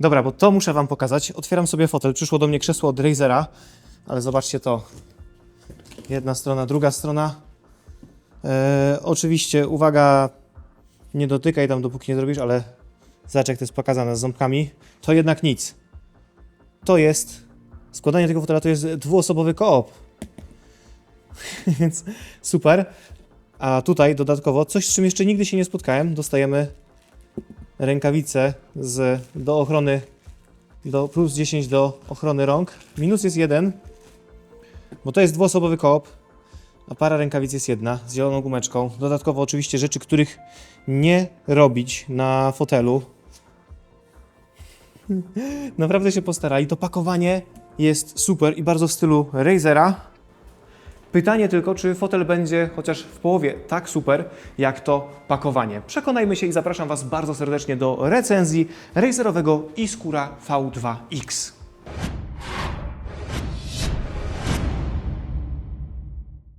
Dobra, bo to muszę wam pokazać. Otwieram sobie fotel. Przyszło do mnie krzesło od Razera, ale zobaczcie to. Jedna strona, druga strona. E, oczywiście, uwaga, nie dotykaj tam, dopóki nie zrobisz, ale zobacz, jak to jest pokazane z ząbkami. To jednak nic. To jest, składanie tego fotela to jest dwuosobowy koop. Więc super. A tutaj dodatkowo coś, z czym jeszcze nigdy się nie spotkałem, dostajemy rękawice z, do ochrony, do plus 10 do ochrony rąk. Minus jest jeden, bo to jest dwuosobowy koop, a para rękawic jest jedna z zieloną gumeczką. Dodatkowo oczywiście rzeczy, których nie robić na fotelu. Naprawdę się postarali. To pakowanie jest super i bardzo w stylu Razera. Pytanie tylko, czy fotel będzie chociaż w połowie tak super, jak to pakowanie. Przekonajmy się i zapraszam Was bardzo serdecznie do recenzji Razerowego Iskura V2X.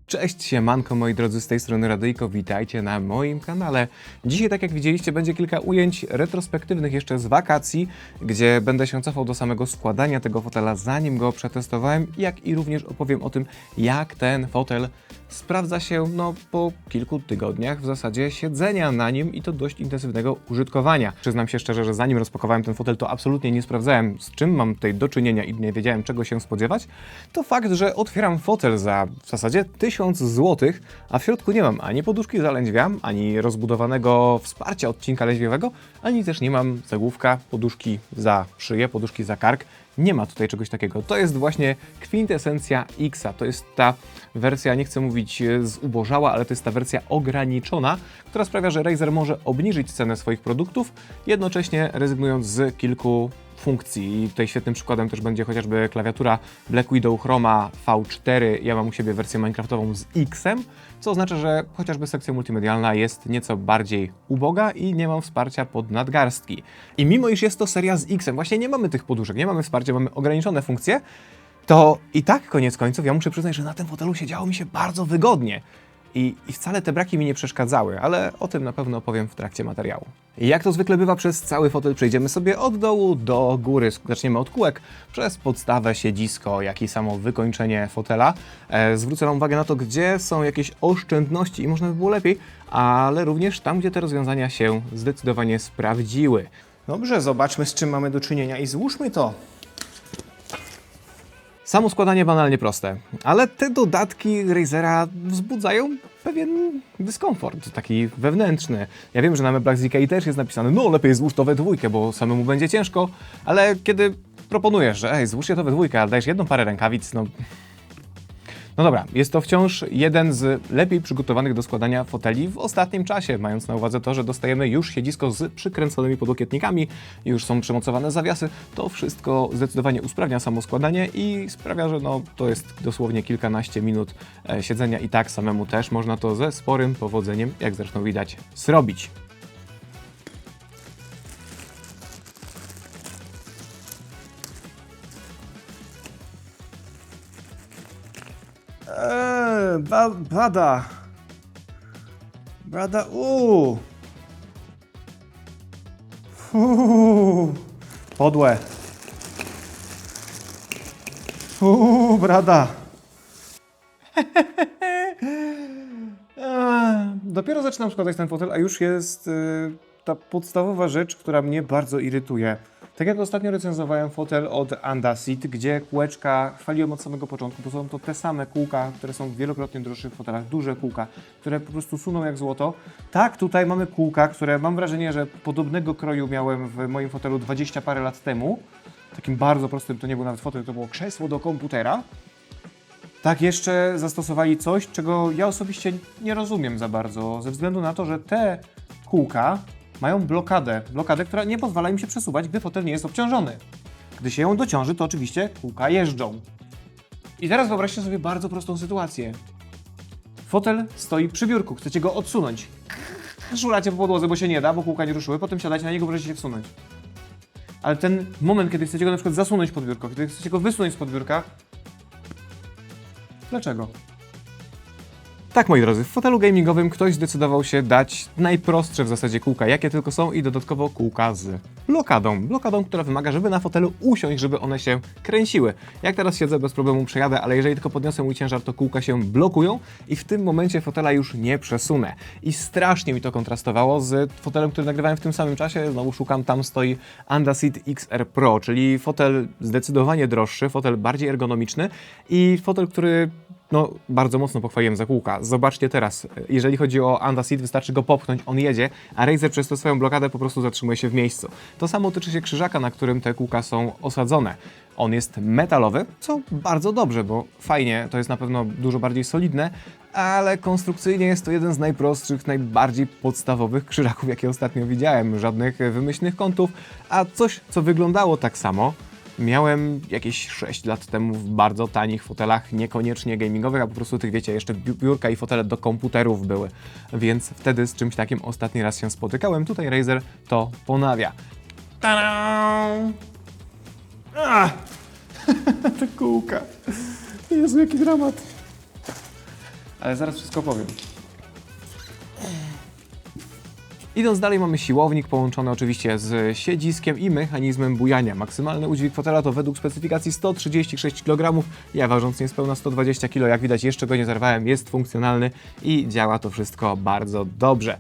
Cześć, siemanko moi drodzy, z tej strony Radyjko, witajcie na moim kanale. Dzisiaj, tak jak widzieliście, będzie kilka ujęć retrospektywnych jeszcze z wakacji, gdzie będę się cofał do samego składania tego fotela, zanim go przetestowałem, jak i również opowiem o tym, jak ten fotel sprawdza się no, po kilku tygodniach w zasadzie siedzenia na nim i to dość intensywnego użytkowania. Przyznam się szczerze, że zanim rozpakowałem ten fotel, to absolutnie nie sprawdzałem, z czym mam tutaj do czynienia i nie wiedziałem, czego się spodziewać. To fakt, że otwieram fotel za w zasadzie 1000 zł, a w środku nie mam ani poduszki za lędźwiam, ani rozbudowanego wsparcia odcinka lędźwiowego, ani też nie mam zagłówka, poduszki za szyję, poduszki za kark. Nie ma tutaj czegoś takiego. To jest właśnie kwintesencja Xa. To jest ta wersja, nie chcę mówić e, zubożała, ale to jest ta wersja ograniczona, która sprawia, że Razer może obniżyć cenę swoich produktów, jednocześnie rezygnując z kilku funkcji. I tutaj świetnym przykładem też będzie chociażby klawiatura Black Widow Chroma V4. Ja mam u siebie wersję Minecraftową z X-em, co oznacza, że chociażby sekcja multimedialna jest nieco bardziej uboga i nie mam wsparcia pod nadgarstki. I mimo iż jest to seria z X-em, właśnie nie mamy tych poduszek, nie mamy wsparcia, mamy ograniczone funkcje, to i tak koniec końców ja muszę przyznać, że na tym fotelu siedziało mi się bardzo wygodnie. I, I wcale te braki mi nie przeszkadzały, ale o tym na pewno opowiem w trakcie materiału. Jak to zwykle bywa, przez cały fotel przejdziemy sobie od dołu do góry. Zaczniemy od kółek, przez podstawę, siedzisko, jak i samo wykończenie fotela. E, zwrócę Wam uwagę na to, gdzie są jakieś oszczędności i można by było lepiej, ale również tam, gdzie te rozwiązania się zdecydowanie sprawdziły. Dobrze, zobaczmy z czym mamy do czynienia i złóżmy to. Samo składanie banalnie proste, ale te dodatki Razera wzbudzają pewien dyskomfort, taki wewnętrzny. Ja wiem, że na meblach z Ikei też jest napisane, no lepiej złóż to we dwójkę, bo samemu będzie ciężko, ale kiedy proponujesz, że ej, złóż je to we dwójkę, ale dajesz jedną parę rękawic, no... No dobra, jest to wciąż jeden z lepiej przygotowanych do składania foteli w ostatnim czasie, mając na uwadze to, że dostajemy już siedzisko z przykręconymi podłokietnikami, już są przymocowane zawiasy, to wszystko zdecydowanie usprawnia samo składanie i sprawia, że no, to jest dosłownie kilkanaście minut e, siedzenia i tak samemu też można to ze sporym powodzeniem, jak zresztą widać, zrobić. Ba, bada. Brada, uuu. Uuu. Podłe. Uuu, brada. Dopiero zaczynam składać ten fotel, a już jest y, ta podstawowa rzecz, która mnie bardzo irytuje. Tak jak ostatnio recenzowałem fotel od Andasit, gdzie kółeczka chwaliłem od samego początku, bo są to te same kółka, które są w wielokrotnie droższych fotelach, duże kółka, które po prostu suną jak złoto. Tak, tutaj mamy kółka, które mam wrażenie, że podobnego kroju miałem w moim fotelu 20 parę lat temu. Takim bardzo prostym, to nie był nawet fotel, to było krzesło do komputera. Tak, jeszcze zastosowali coś, czego ja osobiście nie rozumiem za bardzo, ze względu na to, że te kółka mają blokadę. Blokadę, która nie pozwala im się przesuwać, gdy fotel nie jest obciążony. Gdy się ją dociąży, to oczywiście kółka jeżdżą. I teraz wyobraźcie sobie bardzo prostą sytuację. Fotel stoi przy biurku, chcecie go odsunąć. Szulacie po podłodze, bo się nie da, bo kółka nie ruszyły, potem siadacie na niego, możecie się wsunąć. Ale ten moment, kiedy chcecie go na przykład zasunąć pod biurko, kiedy chcecie go wysunąć z pod biurka, Dlaczego? Tak, moi drodzy, w fotelu gamingowym ktoś zdecydował się dać najprostsze w zasadzie kółka, jakie tylko są i dodatkowo kółka z blokadą. Blokadą, która wymaga, żeby na fotelu usiąść, żeby one się kręciły. Jak teraz siedzę, bez problemu przejadę, ale jeżeli tylko podniosę mój ciężar, to kółka się blokują i w tym momencie fotela już nie przesunę. I strasznie mi to kontrastowało z fotelem, który nagrywałem w tym samym czasie. Znowu szukam, tam stoi Andasit XR Pro, czyli fotel zdecydowanie droższy, fotel bardziej ergonomiczny i fotel, który no, bardzo mocno pochwaliłem za kółka. Zobaczcie teraz, jeżeli chodzi o Andasit, wystarczy go popchnąć, on jedzie, a Razer przez tę swoją blokadę po prostu zatrzymuje się w miejscu. To samo tyczy się krzyżaka, na którym te kółka są osadzone. On jest metalowy, co bardzo dobrze, bo fajnie, to jest na pewno dużo bardziej solidne, ale konstrukcyjnie jest to jeden z najprostszych, najbardziej podstawowych krzyżaków, jakie ostatnio widziałem. Żadnych wymyślnych kątów, a coś, co wyglądało tak samo, Miałem jakieś 6 lat temu w bardzo tanich fotelach, niekoniecznie gamingowych, a po prostu tych, wiecie, jeszcze bi- biurka i fotele do komputerów były. Więc wtedy z czymś takim ostatni raz się spotykałem. Tutaj Razer to ponawia. Ta-da! A! Te kółka. Jezu, jaki dramat. Ale zaraz wszystko powiem. Idąc dalej mamy siłownik połączony oczywiście z siedziskiem i mechanizmem bujania. Maksymalny udźwig fotela to według specyfikacji 136 kg. Ja ważąc niespełna 120 kg, jak widać jeszcze go nie zerwałem, jest funkcjonalny i działa to wszystko bardzo dobrze.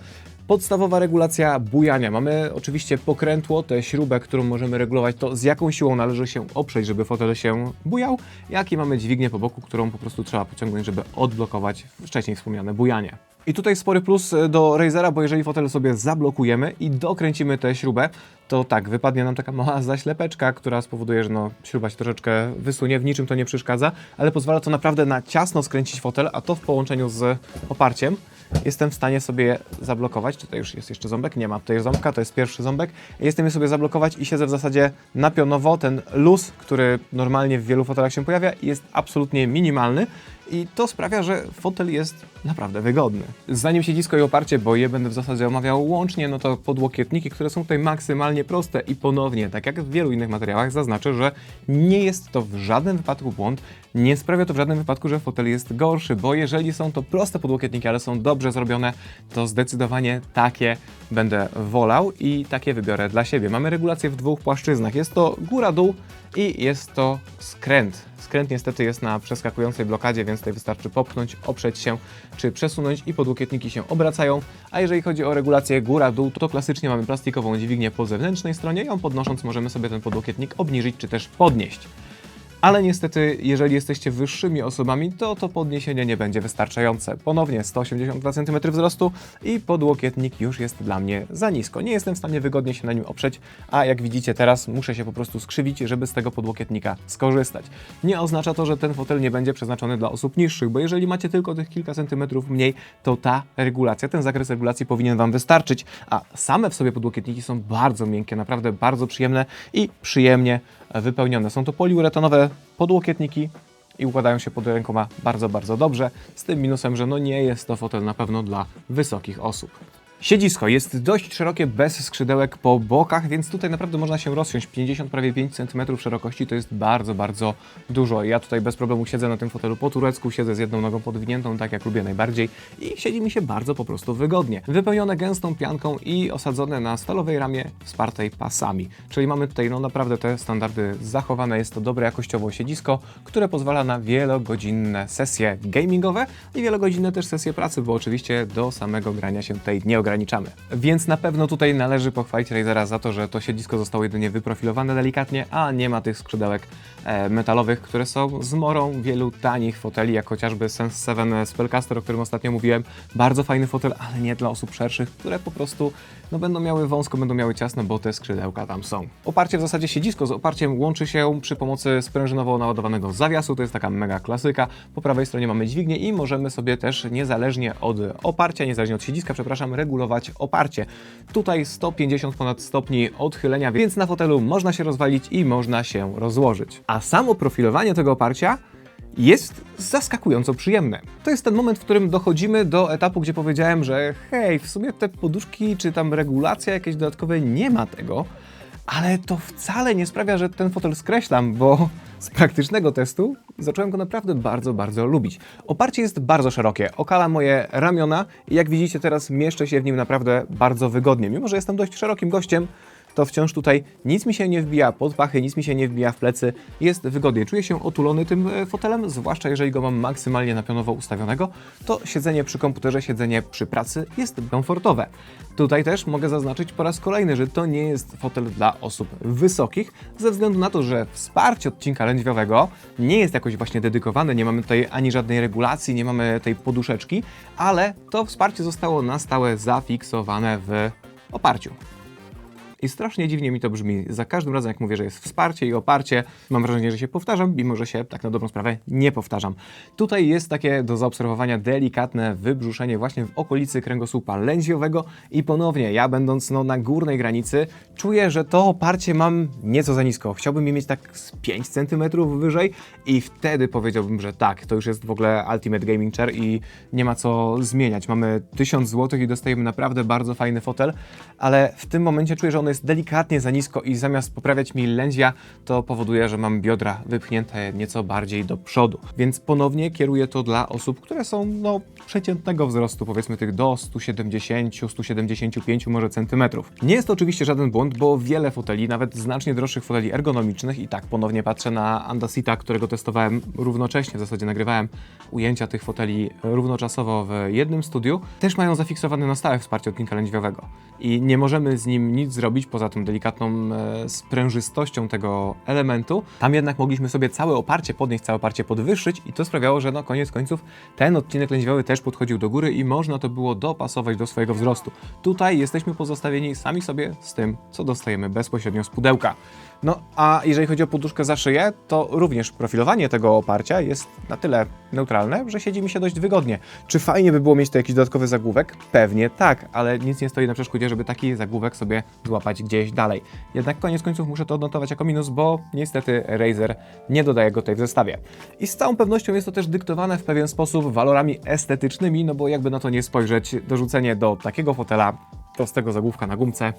Podstawowa regulacja bujania. Mamy oczywiście pokrętło, tę śrubę, którą możemy regulować to z jaką siłą należy się oprzeć, żeby fotel się bujał, jak i mamy dźwignię po boku, którą po prostu trzeba pociągnąć, żeby odblokować wcześniej wspomniane bujanie. I tutaj spory plus e, do Razera, bo jeżeli fotel sobie zablokujemy i dokręcimy tę śrubę, to tak, wypadnie nam taka mała zaślepeczka, która spowoduje, że no, śruba się troszeczkę wysunie, w niczym to nie przeszkadza, ale pozwala to naprawdę na ciasno skręcić fotel, a to w połączeniu z oparciem jestem w stanie sobie zablokować. Tutaj już jest jeszcze ząbek? Nie ma tutaj ząbka, to jest pierwszy ząbek. Jestem je sobie zablokować i siedzę w zasadzie na pionowo. Ten luz, który normalnie w wielu fotelach się pojawia, jest absolutnie minimalny. I to sprawia, że fotel jest naprawdę wygodny. Zanim siedzisko i oparcie, bo je będę w zasadzie omawiał łącznie, no to podłokietniki, które są tutaj maksymalnie proste i ponownie, tak jak w wielu innych materiałach, zaznaczę, że nie jest to w żadnym wypadku błąd, nie sprawia to w żadnym wypadku, że fotel jest gorszy, bo jeżeli są to proste podłokietniki, ale są dobrze zrobione, to zdecydowanie takie będę wolał i takie wybiorę dla siebie. Mamy regulację w dwóch płaszczyznach. Jest to góra-dół i jest to skręt. Skręt niestety jest na przeskakującej blokadzie, więc tutaj wystarczy popchnąć, oprzeć się czy przesunąć i podłokietniki się obracają. A jeżeli chodzi o regulację góra-dół, to klasycznie mamy plastikową dźwignię po zewnętrznej stronie. Ją podnosząc możemy sobie ten podłokietnik obniżyć czy też podnieść. Ale niestety, jeżeli jesteście wyższymi osobami, to to podniesienie nie będzie wystarczające. Ponownie 182 cm wzrostu i podłokietnik już jest dla mnie za nisko. Nie jestem w stanie wygodnie się na nim oprzeć, a jak widzicie teraz muszę się po prostu skrzywić, żeby z tego podłokietnika skorzystać. Nie oznacza to, że ten fotel nie będzie przeznaczony dla osób niższych, bo jeżeli macie tylko tych kilka centymetrów mniej, to ta regulacja, ten zakres regulacji powinien Wam wystarczyć, a same w sobie podłokietniki są bardzo miękkie, naprawdę bardzo przyjemne i przyjemnie wypełnione. Są to poliuretanowe podłokietniki i układają się pod rękoma bardzo, bardzo dobrze, z tym minusem, że no nie jest to fotel na pewno dla wysokich osób. Siedzisko jest dość szerokie, bez skrzydełek po bokach, więc tutaj naprawdę można się rozsiąść. 50, prawie 5 cm szerokości to jest bardzo, bardzo dużo. Ja tutaj bez problemu siedzę na tym fotelu po turecku, siedzę z jedną nogą podwiniętą, tak jak lubię najbardziej i siedzi mi się bardzo po prostu wygodnie. Wypełnione gęstą pianką i osadzone na stalowej ramie wspartej pasami. Czyli mamy tutaj no naprawdę te standardy zachowane. Jest to dobre jakościowo siedzisko, które pozwala na wielogodzinne sesje gamingowe i wielogodzinne też sesje pracy, bo oczywiście do samego grania się tutaj nie ograniczamy. Więc na pewno tutaj należy pochwalić Razera za to, że to siedzisko zostało jedynie wyprofilowane delikatnie, a nie ma tych skrzydełek e, metalowych, które są zmorą wielu tanich foteli, jak chociażby Sense 7 Spellcaster, o którym ostatnio mówiłem. Bardzo fajny fotel, ale nie dla osób szerszych, które po prostu no, będą miały wąsko, będą miały ciasno, bo te skrzydełka tam są. Oparcie w zasadzie siedzisko z oparciem łączy się przy pomocy sprężynowo naładowanego zawiasu, to jest taka mega klasyka. Po prawej stronie mamy dźwignię i możemy sobie też niezależnie od oparcia, niezależnie od siedziska, przepraszam, regulować oparcie. Tutaj 150 ponad stopni odchylenia, więc na fotelu można się rozwalić i można się rozłożyć. A samo profilowanie tego oparcia jest zaskakująco przyjemne. To jest ten moment, w którym dochodzimy do etapu, gdzie powiedziałem, że hej, w sumie te poduszki czy tam regulacja jakieś dodatkowe nie ma tego, ale to wcale nie sprawia, że ten fotel skreślam, bo z praktycznego testu zacząłem go naprawdę bardzo, bardzo lubić. Oparcie jest bardzo szerokie, okala moje ramiona i jak widzicie teraz mieszczę się w nim naprawdę bardzo wygodnie. Mimo, że jestem dość szerokim gościem, to wciąż tutaj nic mi się nie wbija pod pachy, nic mi się nie wbija w plecy, jest wygodnie. Czuję się otulony tym e, fotelem, zwłaszcza jeżeli go mam maksymalnie napionowo ustawionego, to siedzenie przy komputerze, siedzenie przy pracy jest komfortowe. Tutaj też mogę zaznaczyć po raz kolejny, że to nie jest fotel dla osób wysokich, ze względu na to, że wsparcie odcinka lędźwiowego nie jest jakoś właśnie dedykowane, nie mamy tutaj ani żadnej regulacji, nie mamy tej poduszeczki, ale to wsparcie zostało na stałe zafiksowane w oparciu. I strasznie dziwnie mi to brzmi. Za każdym razem, jak mówię, że jest wsparcie i oparcie, mam wrażenie, że się powtarzam, mimo że się tak na dobrą sprawę nie powtarzam. Tutaj jest takie do zaobserwowania delikatne wybrzuszenie właśnie w okolicy kręgosłupa lędźwiowego i ponownie, ja będąc no, na górnej granicy, czuję, że to oparcie mam nieco za nisko. Chciałbym je mieć tak z 5 cm wyżej i wtedy powiedziałbym, że tak, to już jest w ogóle Ultimate Gaming Chair i nie ma co zmieniać. Mamy 1000 zł i dostajemy naprawdę bardzo fajny fotel, ale w tym momencie czuję, że on jest delikatnie za nisko i zamiast poprawiać mi lędźwia, to powoduje, że mam biodra wypchnięte nieco bardziej do przodu. Więc ponownie kieruję to dla osób, które są no, przeciętnego wzrostu, powiedzmy tych do 170, 175 może centymetrów. Nie jest to oczywiście żaden błąd, bo wiele foteli, nawet znacznie droższych foteli ergonomicznych i tak ponownie patrzę na Andasita, którego testowałem równocześnie, w zasadzie nagrywałem ujęcia tych foteli równoczasowo w jednym studiu, też mają zafiksowane na stałe wsparcie odcinka lędźwiowego i nie możemy z nim nic zrobić poza tą delikatną e, sprężystością tego elementu. Tam jednak mogliśmy sobie całe oparcie podnieść, całe oparcie podwyższyć i to sprawiało, że no koniec końców ten odcinek lędźwiowy też podchodził do góry i można to było dopasować do swojego wzrostu. Tutaj jesteśmy pozostawieni sami sobie z tym, co dostajemy bezpośrednio z pudełka. No a jeżeli chodzi o poduszkę za szyję, to również profilowanie tego oparcia jest na tyle neutralne, że siedzi mi się dość wygodnie. Czy fajnie by było mieć tu jakiś dodatkowy zagłówek? Pewnie tak, ale nic nie stoi na przeszkodzie, żeby taki zagłówek sobie złapać gdzieś dalej. Jednak koniec końców muszę to odnotować jako minus, bo niestety Razer nie dodaje go tutaj w zestawie. I z całą pewnością jest to też dyktowane w pewien sposób walorami estetycznymi, no bo jakby na to nie spojrzeć, dorzucenie do takiego fotela prostego zagłówka na gumce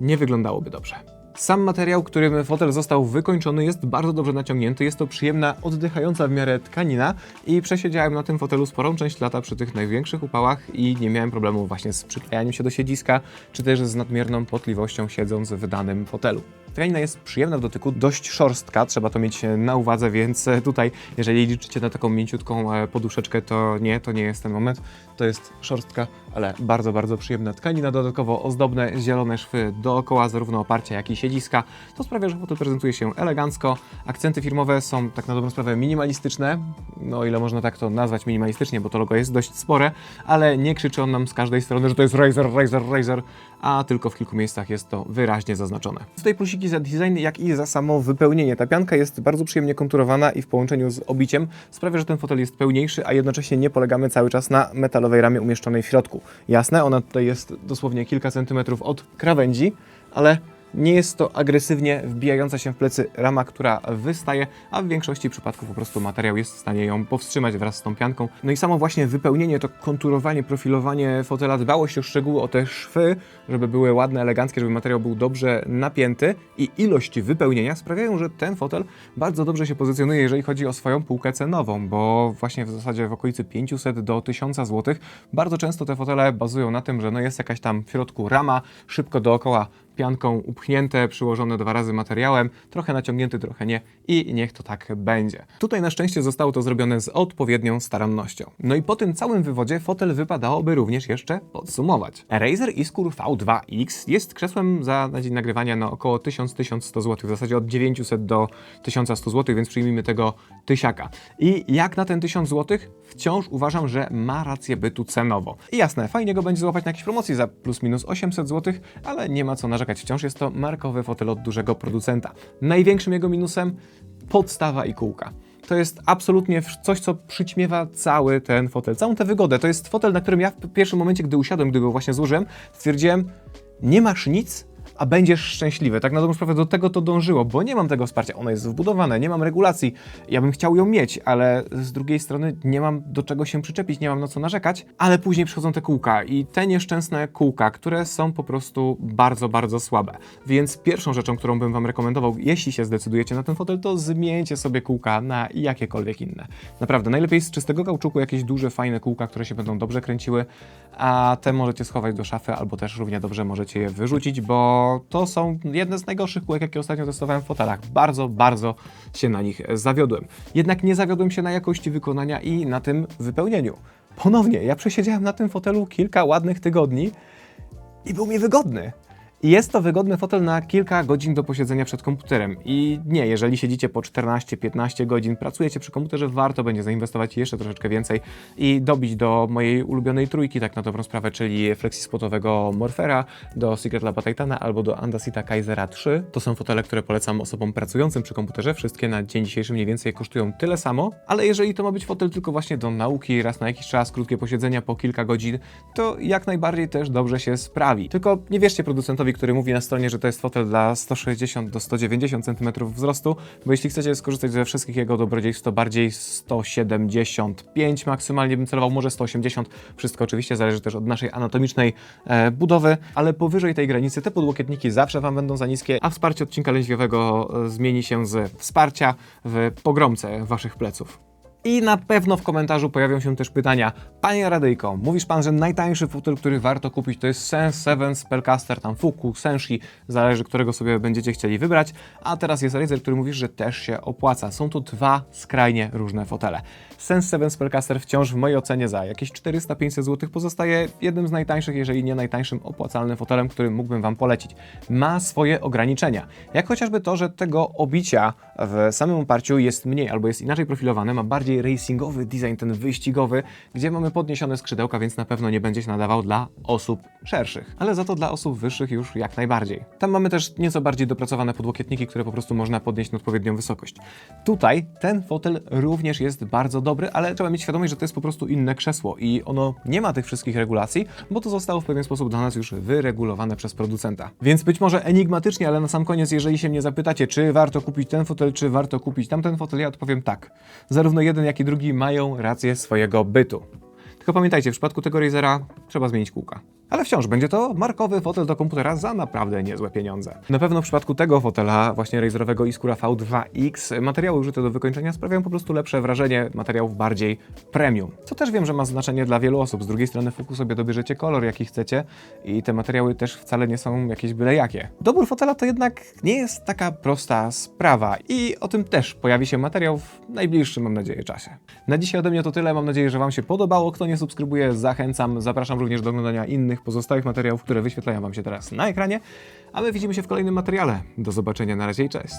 nie wyglądałoby dobrze. Sam materiał, którym fotel został wykończony jest bardzo dobrze naciągnięty, jest to przyjemna, oddychająca w miarę tkanina i przesiedziałem na tym fotelu sporą część lata przy tych największych upałach i nie miałem problemu właśnie z przyklejaniem się do siedziska, czy też z nadmierną potliwością siedząc w danym fotelu. Tkanina jest przyjemna w dotyku, dość szorstka, trzeba to mieć na uwadze, więc tutaj, jeżeli liczycie na taką mięciutką e, poduszeczkę, to nie, to nie jest ten moment. To jest szorstka, ale bardzo, bardzo przyjemna tkanina, dodatkowo ozdobne zielone szwy dookoła, zarówno oparcia, jak i siedziska. To sprawia, że fotel prezentuje się elegancko. Akcenty firmowe są tak na dobrą sprawę minimalistyczne, no ile można tak to nazwać minimalistycznie, bo to logo jest dość spore, ale nie krzyczy on nam z każdej strony, że to jest Razer, Razer, Razer, a tylko w kilku miejscach jest to wyraźnie zaznaczone. Tutaj plusiki za design, jak i za samo wypełnienie. Ta pianka jest bardzo przyjemnie konturowana i w połączeniu z obiciem sprawia, że ten fotel jest pełniejszy, a jednocześnie nie polegamy cały czas na metalowej ramie umieszczonej w środku. Jasne, ona tutaj jest dosłownie kilka centymetrów od krawędzi, ale nie jest to agresywnie wbijająca się w plecy rama, która wystaje, a w większości przypadków po prostu materiał jest w stanie ją powstrzymać wraz z tą pianką. No i samo właśnie wypełnienie, to konturowanie, profilowanie fotela, dbałość o szczegóły, o te szwy, żeby były ładne, eleganckie, żeby materiał był dobrze napięty i ilość wypełnienia sprawiają, że ten fotel bardzo dobrze się pozycjonuje, jeżeli chodzi o swoją półkę cenową, bo właśnie w zasadzie w okolicy 500 do 1000 zł bardzo często te fotele bazują na tym, że no jest jakaś tam w środku rama, szybko dookoła pianką upchnięte, przyłożone dwa razy materiałem, trochę naciągnięty, trochę nie i niech to tak będzie. Tutaj na szczęście zostało to zrobione z odpowiednią starannością. No i po tym całym wywodzie fotel wypadałoby również jeszcze podsumować. Razer Iskur V2X jest krzesłem za na dzień nagrywania na około 1000-1100 zł, w zasadzie od 900 do 1100 zł, więc przyjmijmy tego tysiaka. I jak na ten 1000 zł, wciąż uważam, że ma rację bytu cenowo. I jasne, fajnie go będzie złapać na jakiejś promocji za plus minus 800 zł, ale nie ma co narzekać, wciąż jest to markowy fotel od dużego producenta. Największym jego minusem podstawa i kółka. To jest absolutnie coś, co przyćmiewa cały ten fotel, całą tę wygodę. To jest fotel, na którym ja w pierwszym momencie, gdy usiadłem, gdy go właśnie złożyłem, stwierdziłem, nie masz nic, a będziesz szczęśliwy. Tak na dobrą sprawę do tego to dążyło, bo nie mam tego wsparcia. Ono jest wbudowane, nie mam regulacji. Ja bym chciał ją mieć, ale z drugiej strony nie mam do czego się przyczepić, nie mam na co narzekać. Ale później przychodzą te kółka i te nieszczęsne kółka, które są po prostu bardzo, bardzo słabe. Więc pierwszą rzeczą, którą bym Wam rekomendował, jeśli się zdecydujecie na ten fotel, to zmieńcie sobie kółka na jakiekolwiek inne. Naprawdę, najlepiej z czystego kauczuku jakieś duże, fajne kółka, które się będą dobrze kręciły, a te możecie schować do szafy, albo też równie dobrze możecie je wyrzucić, bo to są jedne z najgorszych kółek, jakie ostatnio testowałem w fotelach. Bardzo, bardzo się na nich zawiodłem. Jednak nie zawiodłem się na jakości wykonania i na tym wypełnieniu. Ponownie, ja przesiedziałem na tym fotelu kilka ładnych tygodni i był mi wygodny. Jest to wygodny fotel na kilka godzin do posiedzenia przed komputerem. I nie, jeżeli siedzicie po 14-15 godzin, pracujecie przy komputerze, warto będzie zainwestować jeszcze troszeczkę więcej i dobić do mojej ulubionej trójki, tak na dobrą sprawę, czyli flexispotowego Morfera, do Secret Laba Titana albo do Andasita Kaisera 3. To są fotele, które polecam osobom pracującym przy komputerze. Wszystkie na dzień dzisiejszy mniej więcej kosztują tyle samo, ale jeżeli to ma być fotel tylko właśnie do nauki, raz na jakiś czas, krótkie posiedzenia po kilka godzin, to jak najbardziej też dobrze się sprawi. Tylko nie wierzcie producentowi, który mówi na stronie, że to jest fotel dla 160 do 190 cm wzrostu, bo jeśli chcecie skorzystać ze wszystkich jego dobrodziejstw, to bardziej 175 maksymalnie bym celował, może 180. Wszystko oczywiście zależy też od naszej anatomicznej e, budowy, ale powyżej tej granicy te podłokietniki zawsze Wam będą za niskie, a wsparcie odcinka lędźwiowego e, zmieni się z wsparcia w pogromcę Waszych pleców. I na pewno w komentarzu pojawią się też pytania. Panie Radyjko, mówisz pan, że najtańszy fotel, który warto kupić to jest Sense 7 Spellcaster, tam Fuku, Senshi, zależy którego sobie będziecie chcieli wybrać. A teraz jest Razer, który mówisz, że też się opłaca. Są to dwa skrajnie różne fotele. Sense 7 Spellcaster wciąż w mojej ocenie za jakieś 400-500 zł pozostaje jednym z najtańszych, jeżeli nie najtańszym opłacalnym fotelem, który mógłbym wam polecić. Ma swoje ograniczenia, jak chociażby to, że tego obicia w samym oparciu jest mniej albo jest inaczej profilowane, ma bardziej racingowy design, ten wyścigowy, gdzie mamy podniesione skrzydełka, więc na pewno nie będzie się nadawał dla osób szerszych, ale za to dla osób wyższych już jak najbardziej. Tam mamy też nieco bardziej dopracowane podłokietniki, które po prostu można podnieść na odpowiednią wysokość. Tutaj ten fotel również jest bardzo dobry, ale trzeba mieć świadomość, że to jest po prostu inne krzesło i ono nie ma tych wszystkich regulacji, bo to zostało w pewien sposób dla nas już wyregulowane przez producenta. Więc być może enigmatycznie, ale na sam koniec, jeżeli się mnie zapytacie, czy warto kupić ten fotel, czy warto kupić tamten fotel, ja odpowiem tak. Zarówno jeden, jak i drugi mają rację swojego bytu. Tylko pamiętajcie, w przypadku tego Razera trzeba zmienić kółka. Ale wciąż będzie to markowy fotel do komputera za naprawdę niezłe pieniądze. Na pewno w przypadku tego fotela, właśnie Razerowego Iskura V2X, materiały użyte do wykończenia sprawiają po prostu lepsze wrażenie materiałów bardziej premium. Co też wiem, że ma znaczenie dla wielu osób. Z drugiej strony Fuku sobie dobierzecie kolor, jaki chcecie i te materiały też wcale nie są jakieś byle jakie. Dobór fotela to jednak nie jest taka prosta sprawa i o tym też pojawi się materiał w najbliższym, mam nadzieję, czasie. Na dzisiaj ode mnie to tyle. Mam nadzieję, że Wam się podobało. Kto nie subskrybuje, zachęcam. Zapraszam również do oglądania innych pozostałych materiałów, które wyświetlają Wam się teraz na ekranie. A my widzimy się w kolejnym materiale. Do zobaczenia, na razie i cześć.